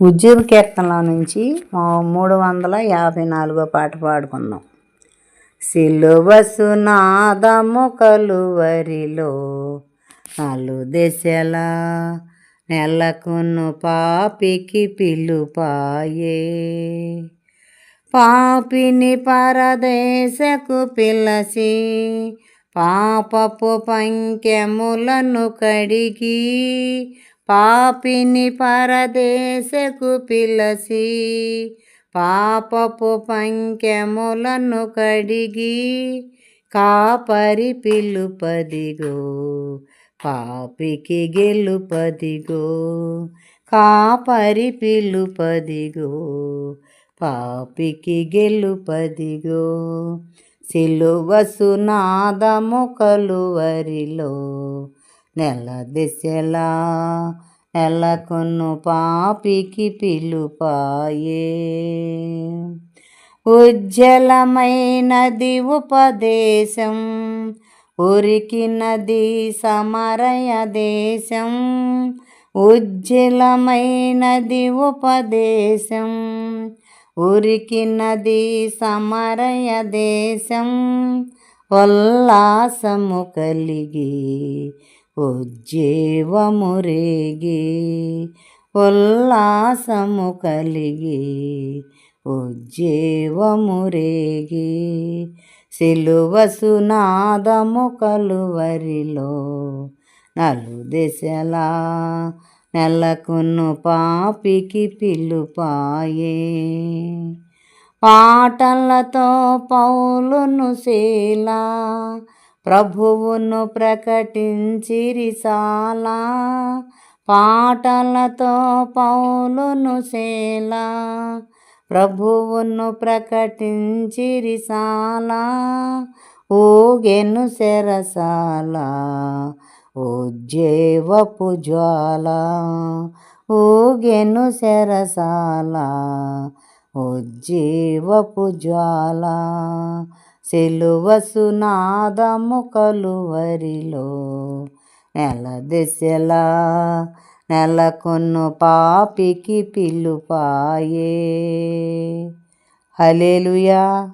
ఉద్యోగ కీర్తనలో నుంచి మూడు వందల యాభై నాలుగో పాట పాడుకుందాం. సిలువసు నాదము కలువరిలో నలు దశల నెలకును పాపికి పిలుపాయే. పాపిని పరదేశకు పిలసి పాపపు పంకెములను కడిగి పాపిని పరదేశకు పిలసి పాపపు పంకెములను కడిగి కాపరి పిలుపదిగో పాపికి గెలుపదిగో కాపరి పిలుపదిగో పాపికి గెలుపదిగో. సిలువసు నాదము కలువరిలో నెల దిశలా నెలకొను పాపికి పిలుపాయే. ఉజ్జలమైనది ఉపదేశం ఉరికినది సమరయ దేశం ఉజ్జలమైనది ఉపదేశం ఉరికినది సమరయ దేశం ఉల్లాసము కలిగి ఉజ్జీవము రేగి ఉల్లాసము కలిగి ఉజ్జీవము రేగి. సిలువసు నాదము కలువరిలో నలు దిశలా నెలకును పాపికి పిలుపాయే. పాటలతో పౌలును శీలా ప్రభువును ప్రకటించిరిసాలా పాటలతో పౌలును శేలా ప్రభువును ప్రకటించిరిసాలా ఊగెను శరసాల ఉజ్జేవపు జ్వాల. ఊగెను శరసాల ఉజ్జీవపు జ్వాల. సిలువసునాదము కలువరిలో నెల దిశలా నెలకొన్ను పాపికి పిలుపాయే. హలేలుయా